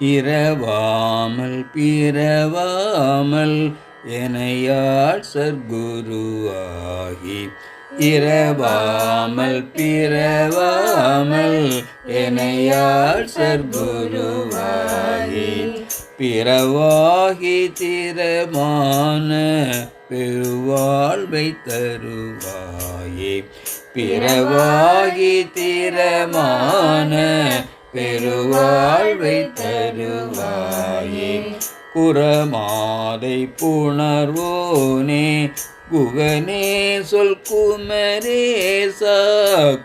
இரவாமல் பிறவாமல் எனையாள் சர்க்குருவாகி. இரவாமல் பிறவாமல் எனையாள் சர்க்குருவாகி. பிறவாகி திறமான பெருவாழ்வை தருவாயே. பிறவாகி திறமான பெருவாழ்வை தருவாயே. குரமாதை புணர்வோனே குகனே சொல் குமரேசா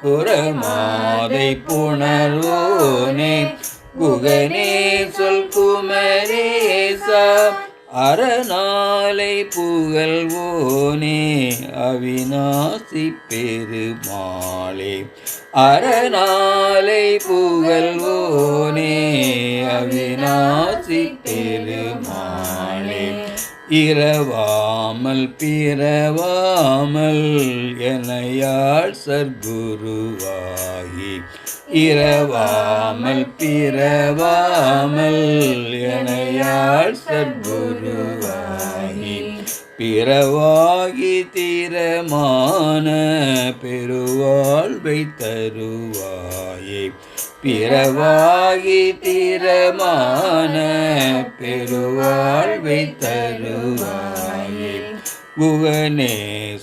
குரமாதை புணர்வோனே குகனே சொல் குமரேசா அறநாளை புகழ்வோனே அவிநாசி பெருமாளே. அறநாளை புகழ்வோனே அவிநாசி பெருமாளே. இரவாமல் பிறவாமல் எனையாள் சர்க்குருவாகி. இரவாமல் பிறவாமல் என எனையாள் சர்க்குருவாகி பிறவாகி தீரமான பெருவாழ்வை தருவாயே. பிறவாகி தீரமான பெருவாழ்வை தருவாயே. குகனே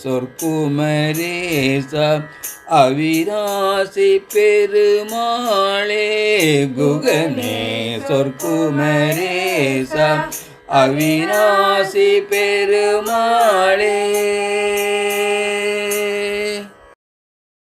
சொற்குமரேசா அவிநாசி பெருமாளே குகனே சொற்குமரேசா அவிநாசி பெருமாளே.